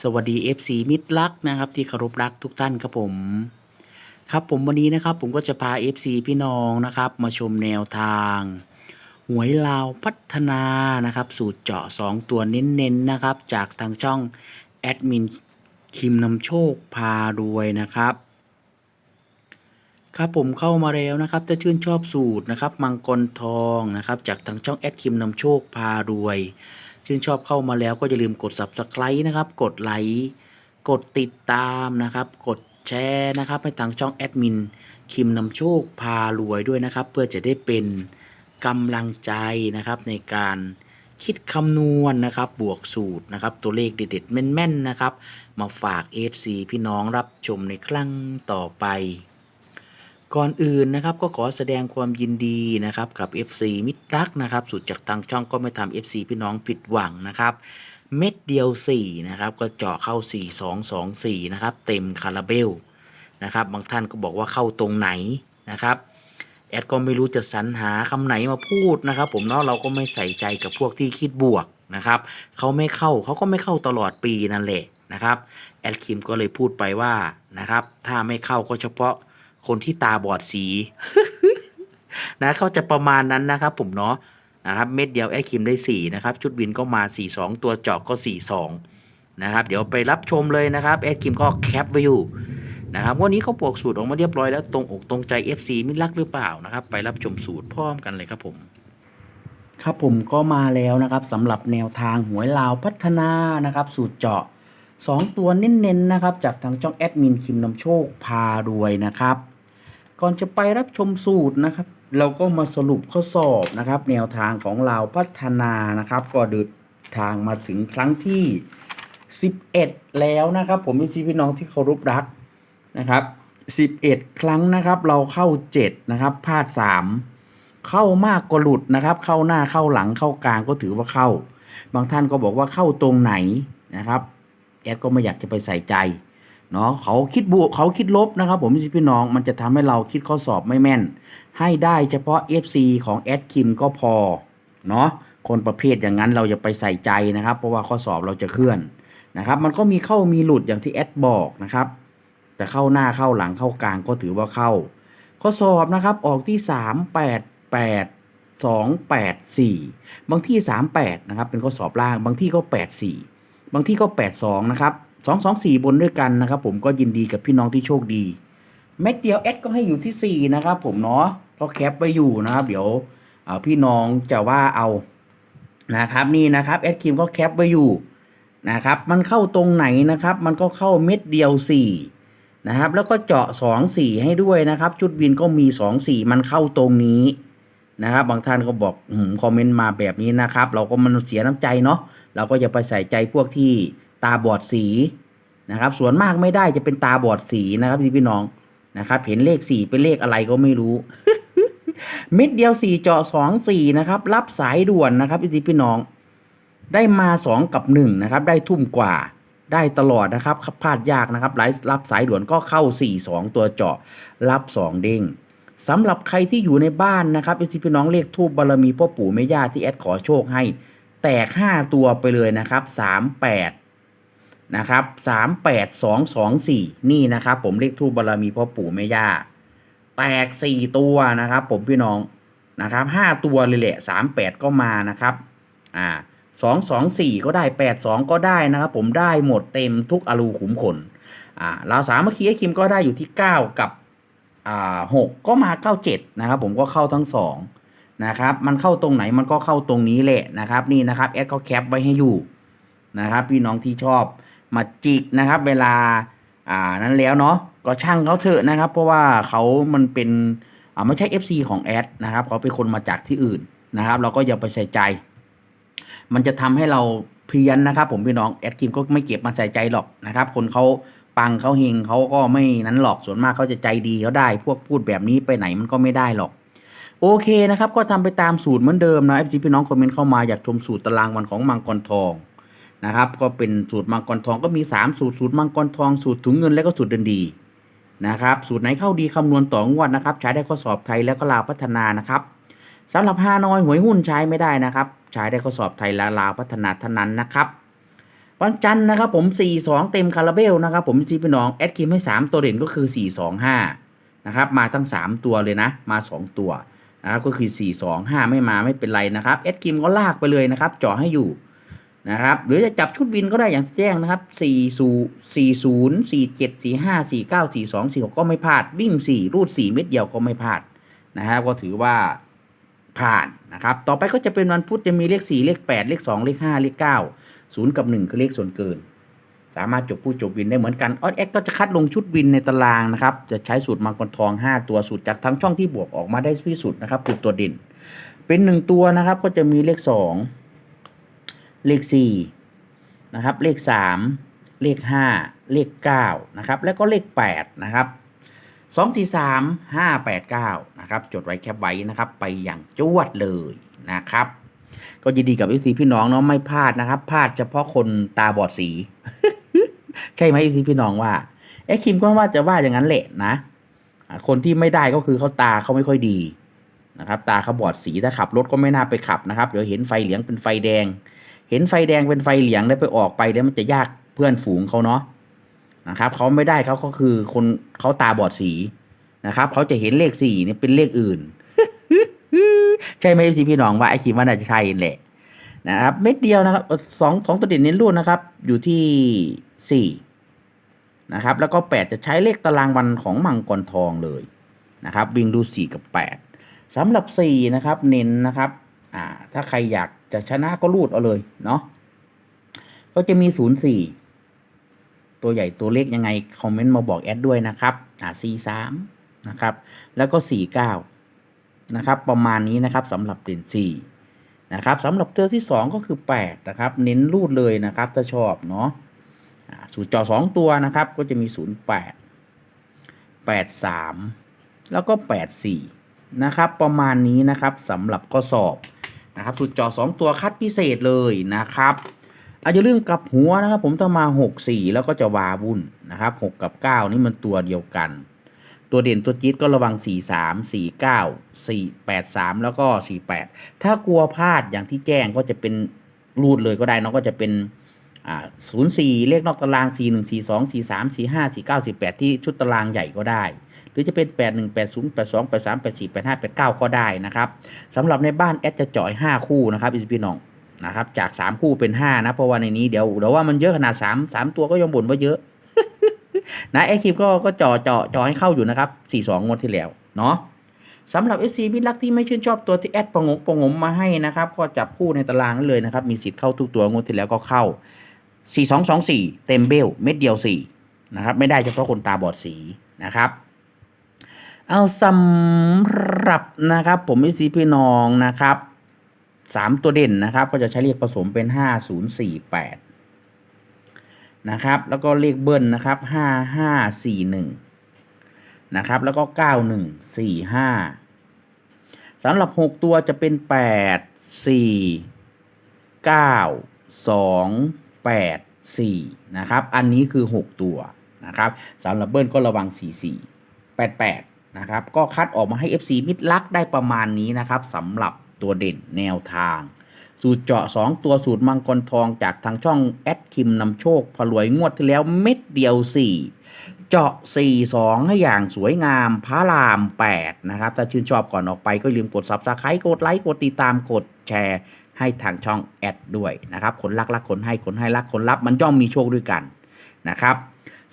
สวัสดี FC มิตรรักนะครับ ที่เคารพรักทุกท่านครับผม ครับผมวันนี้นะครับ ผมก็จะพา FC พี่น้องนะครับ มาชมแนวทางหวยลาวพัฒนานะครับ สูตรเจาะ 2 ตัวเน้นๆนะครับ จากทางช่องแอดมินคิมนำโชคพารวยนะครับครับผมเข้ามาแล้วนะครับถ้าชื่นชอบสูตรนะครับมังกรทองนะครับ จากทางช่องแอดคิมนำโชคพารวย ชื่นชอบเข้ามาแล้วก็อย่าลืมกด subscribe นะครับ กดไลค์ กดติดตามนะครับ กดแชร์นะครับให้ทางช่องแอดมินคิมนำโชคพารวยด้วยนะครับ เพื่อจะได้เป็นกำลังใจนะครับในการคิดคำนวณนะครับ บวกสูตรนะครับ ตัวเลขเด็ดๆแม่นๆนะครับ มาฝาก FC พี่น้องรับชมในครั้งต่อไป ก่อนอื่นนะครับก็ขอแสดงความยินดีนะครับกับ FC มิตรรักนะครับสุดจากทางช่องก็ไม่ทำ FC พี่น้องผิดหวังนะครับเม็ดเดียว4นะครับก็เจาะเข้า 4 2 2 4นะครับเต็มคาราเบลนะครับบางท่านก็บอกว่าเข้าตรงไหนนะครับแอดก็ไม่รู้จะสรรหาคำไหนมาพูดนะครับ ผมเนาะเราก็ไม่ใส่ใจกับพวกที่คิดบวกนะครับเขาไม่เข้าเขาก็ไม่เข้าตลอดปีนั่นแหละนะครับแอดคิมก็เลยพูดไปว่านะครับถ้าไม่เข้าก็เฉพาะ คนที่ตาบอดสีนะเขาจะประมาณนั้นนะครับ ผมเนาะนะครับเม็ดเดียวแอดคิมได้4นะครับชุดวินก็มา 4 2 ตัวเจาะก็ 4 2นะครับเดี๋ยวไปรับชมเลยนะครับแอดคิมก็แคปไว้อยู่นะครับวันนี้เขาบวกสูตรออกมาเรียบร้อยแล้วตรงอกตรงใจ FC มิตรรักหรือเปล่านะครับ ไปรับชมสูตรพร้อมกันเลยครับผม ครับผมก็มาแล้วนะครับสำหรับแนวทางหวยลาวพัฒนานะครับ สูตรเจาะ 2 ตัวเน้นๆนะครับ จากทางช่องแอดมินคิมนำโชคพารวยนะครับ ก่อนจะไปรับชมสูตรนะครับ เราก็มาสรุปข้อสอบนะครับ แนวทางของลาพัฒนานะครับ ก็เดินทางมาถึงครั้งที่ 11 แล้วนะครับ ผมมีซีพี่น้องที่เคารพรักนะครับ 11 ครั้งนะครับ เราเข้า 7 นะครับพลาด 3 เข้ามากก็หลุดนะครับ เข้าหน้าเข้าหลังเข้ากลางก็ถือว่าเข้า บางท่านก็บอกว่าเข้าตรงไหนนะครับแอดก็ไม่อยากจะไปใส่ใจ เนาะเขาคิดบวกเขาคิดลบนะครับ ผมพี่น้องมันจะทำให้เราคิดข้อสอบไม่แม่น ให้ได้เฉพาะ FC ของแอดคิมก็พอเนาะคนประเภทอย่างนั้นเราอย่าไปใส่ใจนะครับ เพราะว่าข้อสอบเราจะเคลื่อนนะครับ มันก็มีเข้ามีหลุดอย่างที่แอดบอกนะครับ แต่เข้าหน้าเข้าหลังเข้ากลางก็ถือว่าเข้า ข้อสอบนะครับออกที่ 3 8 8 2 8 4 บางที่ 38 นะครับ เป็นข้อสอบล่าง บางที่ก็ 84 บางที่ก็ 82 นะครับ 2 2 4 บนด้วยกันนะครับผมก็ยินดีกับพี่น้องที่โชคดี เม็ดเดียวแอดก็ให้อยู่ที่ 4 นะครับผมเนาะก็แคปไว้อยู่นะครับ เดี๋ยวพี่น้องจะว่าเอานะครับนี่นะครับแอดคิมก็แคปไว้อยู่นะครับมันเข้าตรงไหนนะครับ มันก็เข้าเม็ดเดียว 4 นะครับ แล้วก็เจาะ 2 4 ให้ด้วยนะครับ ชุดวินก็มี 2 4 มันเข้าตรงนี้นะครับบางท่านก็บอกอมคอมเมนต์มาแบบนี้นะครับ เราก็มันเสียน้ำใจเนาะเราก็อย่าไปใส่ใจพวกที่ ตาบอดสีนะครับ ส่วนมากไม่ได้จะเป็นตาบอดสีนะครับพี่พี่น้องนะครับ เห็นเลข4เป็นเลขอะไรก็ไม่รู้เม็ดเดียว4เจาะ2 4นะครับ รับสายด่วนนะครับพี่พี่น้อง ได้มา2กับ1นะครับ ได้ทุ่มกว่าได้ตลอดนะครับพลาดยากนะครับไลฟ์รับสายด่วนก็เข้า 4 2 ตัวเจาะรับ 2 เด้งสำหรับใครที่อยู่ในบ้านนะครับพี่พี่น้องเลขทูบบารมีพ่อปู่แม่ย่าที่แอดขอโชคให้ แตก 5 ตัวไปเลยนะครับ 38 นะครับ38224นี่นะครับ ผมเลขทูบบารมีพ่อปู่แม่ย่าแตก4ตัวนะครับ ผมพี่น้องนะครับ5ตัวเลยแหละ38ก็มานะครับอ่า224ก็ได้82ก็ได้นะครับ ผมได้หมดเต็มทุกอลูขุมขนอ่าเราสามัคคีไอ้คิมก็ได้อยู่ที่9กับอ่า6ก็มา97นะครับ ผมก็เข้าทั้ง2นะครับมันเข้าตรงไหนมันก็เข้าตรงนี้แหละนะครับ นี่นะครับแอดก็แคปไว้ให้อยู่นะครับ พี่น้องที่ชอบ มาจิกนะครับ เวลาอ่านั้นแล้วเนาะก็ช่างเขาเถอะนะครับ เพราะว่าเขามันเป็นอ่าไม่ใช่ FC ของแอดนะครับเขาเป็นคนมาจากที่อื่นนะครับ เราก็อย่าไปใส่ใจ มันจะทำให้เราเพี้ยนนะครับ ผมพี่น้องแอดคิมก็ไม่เก็บมาใส่ใจหรอกนะครับ คนเขาปังเขาเฮงเขาก็ไม่นั้นหรอกส่วนมากเขาจะใจดีเขาได้ พวกพูดแบบนี้ไปไหนมันก็ไม่ได้หรอกโอเคนะครับ ก็ทำไปตามสูตรเหมือนเดิมนะ FC พี่น้องคอมเมนต์เข้ามาอยากชมสูตรตารางวันของมังกรทอง นะครับ ก็เป็นสูตรมังกรทองก็มี 3 สูตรสูตรมังกรทอง สูตรถุงเงินและก็สูตรเดินดีนะครับ สูตรไหนเข้าดีคำนวณต่องวดนะครับ ใช้ได้ข้อสอบไทยและก็ลาวพัฒนานะครับสำหรับฮานอยหวยหุ้นใช้ไม่ได้นะครับ ใช้ได้ข้อสอบไทยและลาวพัฒนาเท่านั้นนะครับวันจันทร์นะครับผม4-2 เต็มคาราเบลนะครับผมซีพี่น้องแอดคิมให้ 3 ตัวเด่นก็คือ 4-2-5นะครับมาทั้ง 3 ตัวเลยนะ มา 2 ตัวนะครับก็คือ 4-2-5 ไม่มาไม่เป็นไรนะครับแอดคิมก็ลากไปเลยนะครับเจาะให้อยู่ นะครับ หรือจะจับชุดวินก็ได้อย่างแจ้งนะครับ40 40 47 45 49 42 46ก็ไม่พลาด วิ่ง 4 รูด 4 เม็ดเดียวก็ไม่พลาดนะครับ ก็ถือว่าผ่านนะครับ ต่อไปก็จะเป็นวันพุธจะมีเลข 4 เลข 8 เลข 2 เลข 5 เลข9ศูนย์กับหนึ่งคือเลขส่วนเกิน สามารถจบผู้จบวินได้เหมือนกันออดแอดก็จะคัดลงชุดวินในตารางนะครับ จะใช้สูตรมังกรทอง 5 ตัวสูตรจากทั้งช่องที่บวกออกมาได้ที่สุดนะครับคือตัวเด่นเป็นหนึ่งตัวนะครับก็จะมีเลข 2 เลข4นะครับ เลข 3 เลข 5 เลข9นะครับ แล้วก็เลข8นะครับ2 4 3 5 8 9นะครับ จดไว้แคปไว้นะครับ ไปอย่างจวดเลยนะครับ ก็ยินดีกับเอฟซีพี่น้องเนาะไม่พลาดนะครับ พลาดเฉพาะคนตาบอดสี ใช่ไหมเอฟซีพี่น้องว่าเอ๊ะคิมก็ว่าจะว่าอย่างนั้นแหละนะคนที่ไม่ได้ก็คือเขาตาเขาไม่ค่อยดีนะครับ ตาเขาบอดสีถ้าขับรถก็ไม่น่าไปขับนะครับ เดี๋ยวเห็นไฟเหลืองเป็นไฟแดง เห็นไฟแดงเป็นไฟเหลืองแล้วไปออกไปเดี๋ยวมันจะยากเพื่อนฝูงเขาเนาะนะครับเขาไม่ได้เขาก็คือคนเขาตาบอดสีนะครับเขาจะเห็นเลขสี่เนี่ยเป็นเลขอื่น ใช่ไหมพี่พี่น้องว่าไอคิมว่าน่าจะใช่แหละนะครับเม็ดเดียวนะครับสองสองตัวเด่นเน้นรูดนะครับ อยู่ที่สี่นะครับ แล้วก็แปดจะใช้เลขตารางวันของมังกรทองเลยนะครับวิ่งดูสี่กับแปดสำหรับสี่นะครับเน้นนะครับอ่าถ้าใครอยาก จะชนะก็รูดเอาเลยเนาะก็จะมีศูนย์สี่ตัวใหญ่ตัวเล็กยังไง คอมเมนต์มาบอกแอดด้วยนะครับอ่าสี่สามนะครับ แล้วก็สี่เก้านะครับ ประมาณนี้นะครับสำหรับเด่น4นะครับสำหรับตัวที่ 2 ก็คือ 8 นะครับ เน้นรูดเลยนะครับ ถ้าชอบเนาะอ่าสูตรจอ 2 ตัวนะครับ ก็จะมี 08 83 แล้วก็ 84 นะครับ ประมาณนี้นะครับสำหรับข้อสอบ นะครับสูตรจอ 2 ตัวคัดพิเศษเลยนะครับอาจจะเรื่องกับหัวนะครับ ผมถ้ามา 6 4 แล้วก็จะวาวุ่นนะครับ 6 กับ 9 นี่มันตัวเดียวกัน ตัวเด่นตัวจี๊ดก็ระวัง 4 3 4 9 4 8 3 แล้วก็ 48 ถ้ากลัวพลาดอย่างที่แจ้งก็จะเป็นรูดเลยก็ได้นาะก็จะเป็นอ่า04เลขนอกตาราง 41 42 43 45 49 48 ที่ชุดตารางใหญ่ก็ได้ หรือจะเป็น 81 80 82 83 84 85 89 ก็ได้นะครับสำหรับในบ้านแอดจะเจาะ5คู่นะครับอีสพี่น้องนะครับจาก 3 คู่เป็น 5 นะเพราะว่าในนี้เดี๋ยวเดี๋ยวว่ามันเยอะขนาด 3 3 ตัวก็ยังบ่นว่าเยอะ นะไอคลิปก็ก็จ่อจ่อจ่อให้เข้าอยู่นะครับ 42งวดที่แล้วเนาะสำหรับ SC มิตรลักที่ไม่ชื่นชอบตัวที่แอดประงกประงมมาให้นะครับ ก็จับคู่ในตารางนั้นเลยนะครับ มีสิทธิ์เข้าทุกตัวงวดที่แล้วก็เข้า 4224 เต็มเบลเม็ดเดียว4นะครับไม่ได้เฉพาะคนตาบอดสีนะครับ เอาสำหรับนะครับ ผม SC พี่น้องนะครับ3ตัวเด่นนะครับ ก็จะใช้เลขผสมเป็น5048นะครับ แล้วก็เลขเบิ้ลนะครับห้าห้าสี่หนึ่งนะครับ แล้วก็เก้าหนึ่งสี่ห้าสำหรับหกตัวจะเป็นแปดสี่เก้าสองแปดสี่นะครับ อันนี้คือหกตัวนะครับสำหรับเบิ้ลก็ระวังสี่สี่แปดแปด นะครับ ก็คัดออกมาให้ FC มิดลักได้ประมาณนี้นะครับสำหรับตัวเด่นแนวทาง สูตรเจาะ 2 ตัวสูตรมังกรทองจากทางช่องแอดคิมนำโชคผลวยงวดที่แล้วเม็ดเดียว 4 เจาะ 4 2 ให้อย่างสวยงามพระราม 8 นะครับ ถ้าชื่นชอบก่อนออกไปก็ลืมกด subscribe กดไลค์กดติดตามกดแชร์ ให้ทางช่องแอดด้วยนะครับคนรักรักคนให้คนให้รักคนรับมันย่อมมีโชคด้วยกันนะครับ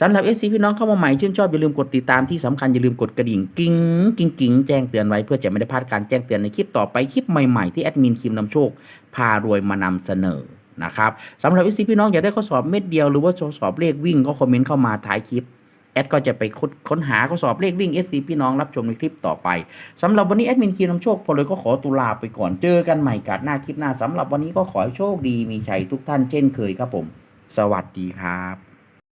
สำหรับ FC พี่น้องเข้ามาใหม่ชื่นชอบอย่าลืมกดติดตามที่สำคัญอย่าลืมกดกระดิ่งกิ้งกิ้งกิ้งแจ้งเตือนไว้เพื่อจะไม่ได้พลาดการแจ้งเตือนในคลิปต่อไปคลิปใหม่ๆที่แอดมินคิมนำโชค พารวยมานำเสนอนะครับสำหรับ FC พี่น้องอยากได้ข้อสอบเม็ดเดียวหรือว่าข้อสอบเลขวิ่งก็คอมเมนต์เข้ามาท้ายคลิปแอดก็จะไปค้นค้นหาข้อสอบเลขวิ่ง FC พี่น้องรับชมในคลิปต่อไปสำหรับวันนี้แอดมินคิมนำโชคพอเลยก็ขอตุลาไปก่อนเจอกันใหม่กัดหน้าคลิปหน้าสำหรับวันนี้ก็ขอให้โชคดีมีชัยทุกท่านเช่นเคยครับผม สวัสดีครับ